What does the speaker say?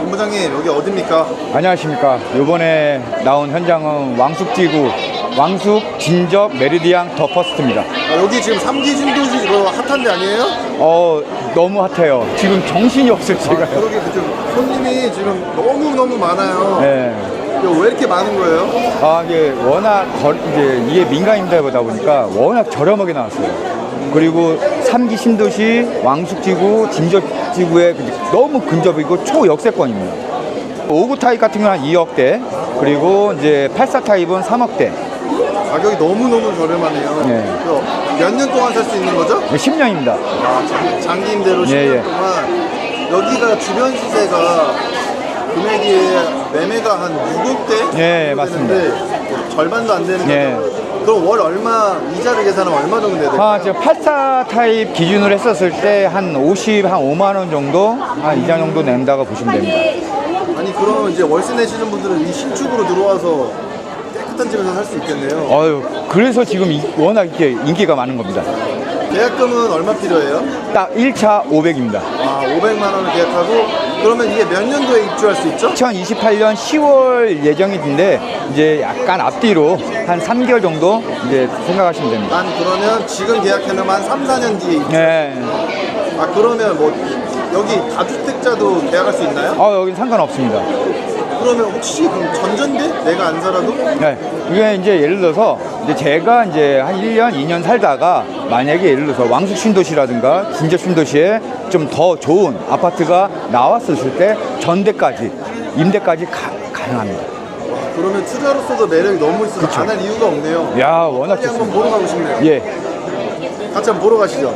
본부장님 여기 어딥니까? 안녕하십니까. 이번에 나온 현장은 왕숙지구 왕숙 진접 메리디앙 더 퍼스트입니다. 아, 여기 지금 3기 신도시 이거 핫한 데 아니에요? 어 너무 핫해요. 지금 정신이 없어요 아, 제가. 그러게 그죠. 손님이 지금 너무너무 많아요. 네. 이거 왜 이렇게 많은 거예요? 아 이게 워낙 거, 이제 이게 민간 임대보다 보니까 워낙 저렴하게 나왔어요. 그리고 3기 신도시 왕숙지구 진접지구에 너무 근접이고 초역세권입니다. 5구 타입 같은 경우는 한 2억대 그리고 이제 84 타입은 3억대 가격이 너무너무 저렴하네요. 네. 몇 년 동안 살 수 있는 거죠? 10년입니다. 아, 장- 장기 임대로 10년 예, 예. 동안 여기가 주변 시세가 금액이 매매가 한 6억대 예, 맞습니다. 절반도 안 되는 예. 거죠. 그럼 월 얼마 이자를 계산하면 얼마 정도 돼야 될까요? 아, 지금 84 타입 기준으로 했었을 때 한 50, 한 5만 원 정도, 한 이자 정도 낸다고 보시면 됩니다. 아니 그러면 이제 월세 내시는 분들은 이 신축으로 들어와서 깨끗한 집에서 살 수 있겠네요. 어유, 그래서 지금 이- 워낙 이렇게 인기가 많은 겁니다. 계약금은 얼마 필요해요? 딱 1차 500입니다. 아 500만 원을 계약하고 그러면 이게 몇 년도에 입주할 수 있죠? 2028년 10월 예정인데 이제 약간 앞뒤로 한 3개월 정도 이제 생각하시면 됩니다. 난 그러면 지금 계약해놓으면 한 3, 4년 뒤에 입주. 네. 아 그러면 뭐 여기 다주택자도 계약할 수 있나요? 어, 여긴 상관없습니다. 그러면 혹시 그럼 전전대? 내가 안 살아도? 네. 이게 이제 예를 들어서 이제 제가 이제 한 1년, 2년 살다가 만약에 예를 들어서 왕숙 신도시라든가 진접 신도시에 좀 더 좋은 아파트가 나왔었을 때 전대까지, 임대까지 가, 가능합니다. 그러면 투자로서도 매력이 너무 있어서 안 할 이유가 없네요. 야, 워낙 빨리 한번 좋습니다. 보러 가고 싶네요. 예. 같이 한번 보러 가시죠.